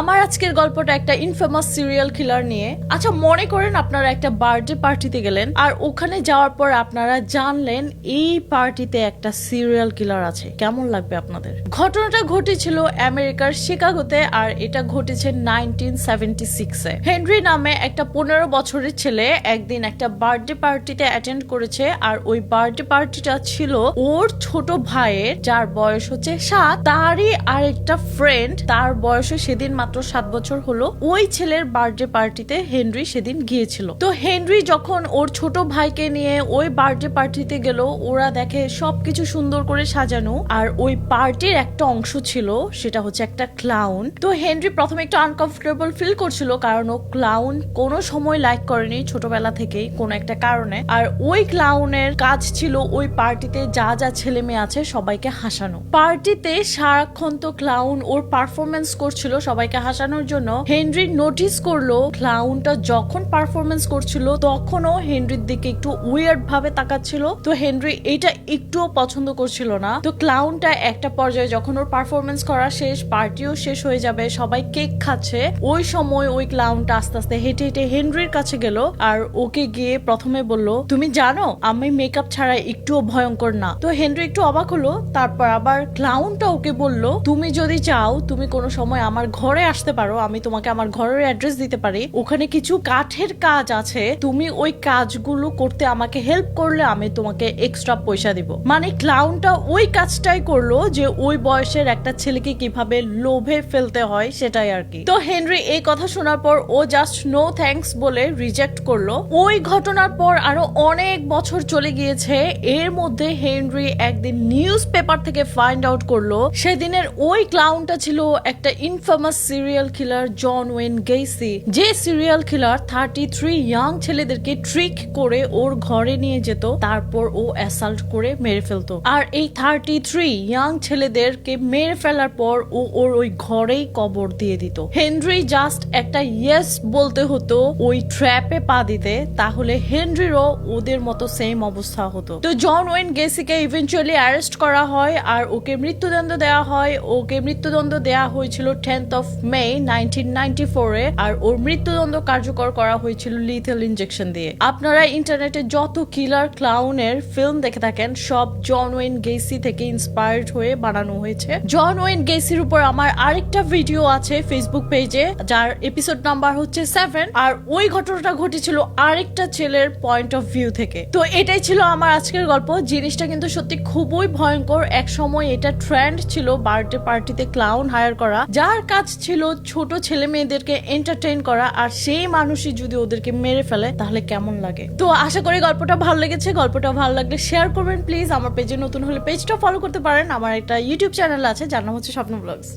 আমার আজকের গল্পটা একটা ইনফেমাস সিরিয়াল কিলার নিয়ে। আচ্ছা মনে করেন আপনারা একটা বার্থডে পার্টিতে গেলেন, আর ওখানে যাওয়ার পর আপনারা জানলেন এই পার্টিতে একটা সিরিয়াল কিলার আছে। কেমন লাগবে আপনাদের? ঘটনাটা ঘটেছিল আমেরিকার শিকাগোতে, আর এটা ঘটেছে নাইনটিন সেভেন্টি সিক্সে হেনরি নামে একটা পনেরো বছরের ছেলে একদিন একটা বার্থডে পার্টিতে অ্যাটেন্ড করেছে, আর ওই বার্থডে পার্টিটা ছিল ওর ছোট ভাইয়ের, যার বয়স হচ্ছে সাত। তারই আরেকটা ফ্রেন্ড তার বয়সে সেদিন মাত্র সাত বছর হলো, ওই ছেলের বার্থডে পার্টিতে হেনরি সেদিন গিয়েছিল। তো হেনরি যখন ওর ছোট ভাইকে নিয়ে ওই বার্থডে পার্টিতে গেল, ওরা দেখে সবকিছু সুন্দর করে সাজানো, আর ওই পার্টির একটা অংশ ছিল, সেটা হচ্ছে একটা ক্লাউন তো হেনরি প্রথমে একটু আনকমফোর্টেবল ফিল করছিল, কারণ ও ক্লাউন কোনো সময় লাইক করেনি ছোটবেলা থেকেই, কোনো একটা কারণে। আর ওই ক্লাউনের কাজ ছিল ওই পার্টিতে যা যা ছেলে মেয়ে আছে সবাইকে হাসানো। পার্টিতে সারাক্ষণ তো ক্লাউন ওর পারফরমেন্স করছিল, সবাইকে হাসানোর জন্য হেনরি নোটিস করল ক্লাউনটা যখন পারফরমেন্স করছিল, তখনও হেনরির দিকে একটু উইয়ার্ড ভাবে তাকাচ্ছিল। তো হেনরি এটা একটুও পছন্দ করছিল না। তো ক্লাউনটা একটা পর্যায়ে যখন ওর পারফরমেন্স করা শেষ পার্টিও শেষ হয়ে যাবে, সবাই কেক খাচ্ছে, ওই সময় ওই ক্লাউনটা আস্তে আস্তে হেঁটে হেঁটে হেনরির কাছে গেল আর ওকে গিয়ে প্রথমে বলল, তুমি জানো, আমি মেকআপ ছাড়া একটুও ভয়ঙ্কর না। তো হেনরি একটু অবাক হলো, তারপর আবার ক্লাউনটা ওকে বলল, তুমি যদি চাও, তুমি কোনো সময় আমার ঘরে আসতে পারো, আমি তোমাকে আমার ঘরের অ্যাড্রেস দিতে পারি। ওখানে কিছু কাঠের কাজ আছে, তুমি ওই কাজগুলো করতে আমাকে হেল্প করলে আমি তোমাকে এক্সট্রা পয়সা দিব। মানে ক্লাউনটা ওই কাজটাই করল যে ওই বয়সের একটা ছেলেকে কীভাবে লোভে ফেলতে হয় সেটাই আর কি। তো হেনরি, এই কথা শোনার পর ও জাস্ট নো থ্যাঙ্কস বলে রিজেক্ট করল। ওই ঘটনার পর আরও অনেক বছর চলে গিয়েছে। এর মধ্যে হেনরি একদিন নিউজ পেপার থেকে ফাইন্ড আউট করল। সেদিনের ওই ক্লাউনটা ছিল একটা infamous serial killer John Wayne Gacy যে serial killer thirty three young ছেলেদেরকে ট্রিক করে ওর ঘরে নিয়ে যেত, তারপর ও অ্যাসাল্ট করে মেরে ফেলতো। আর এই থার্টি থ্রি ইয়াং ছেলেদেরকে মেরে ফেলার পর ও ওর ওই ঘরেই কবর দিয়ে দিত। হেনরি জাস্ট একটা ইয়েস বলতে হতো ওই ট্র্যাপে পা দিতে, তাহলে হেনরিরও ওদের মতো সেম অবস্থা হতো। তো জন ওয়েন গেসিকে ইভেন্চুয়ালি অ্যারেস্ট করা হয়, আর ওকে মৃত্যুদণ্ড দেওয়া হয়। ওকে মৃত্যুদণ্ড দেওয়া হয়েছিল tenth of May nineteen ninety ফোরে আর ওর মৃত্যুদণ্ড কার্যকর করা হয়েছিল লিথেল ইনজেকশন দিয়ে। আপনারা ইন্টারনেটে যত কিলার ক্লাউনের ফিল্ম দেখে থাকেন, সব জন ওয়েন গেসি থেকে ইন্সপায়ার্ড হয়ে বানানো হয়েছে। জন ওয়েন গেসির উপর আমার আরেকটা ভিডিও আছে ফেসবুক পেজে যার এপিসোড নাম্বার হচ্ছে সেভেন আর ওই ঘটনাটা ঘটেছিল আরেকটা ছেলের পয়েন্ট অফ ভিউ থেকে। তো এটাই ছিল আমার আজকের গল্প। জিনিসটা কিন্তু সত্যি খুবই ভয়ঙ্কর। এক সময় এটা ট্রেন্ড ছিল বার্থডে পার্টিতে ক্লাউন হায়ার করা। যার কাজ ছিল ছোট ছেলে মেয়েদেরকে এন্টারটেইন করা, আর সেই মানুষই যদি ওদেরকে মেরে ফেলে, তাহলে কেমন লাগে? তো আশা করি গল্পটা ভালো লেগেছে। গল্পটা ভালো লাগলে শেয়ার করবেন প্লিজ আমার পেজে নতুন হলে পেজটা ফলো করতে পারেন। আমার একটা ইউটিউব চ্যানেল আছে, যার নাম হচ্ছে স্বপ্ন ব্লগস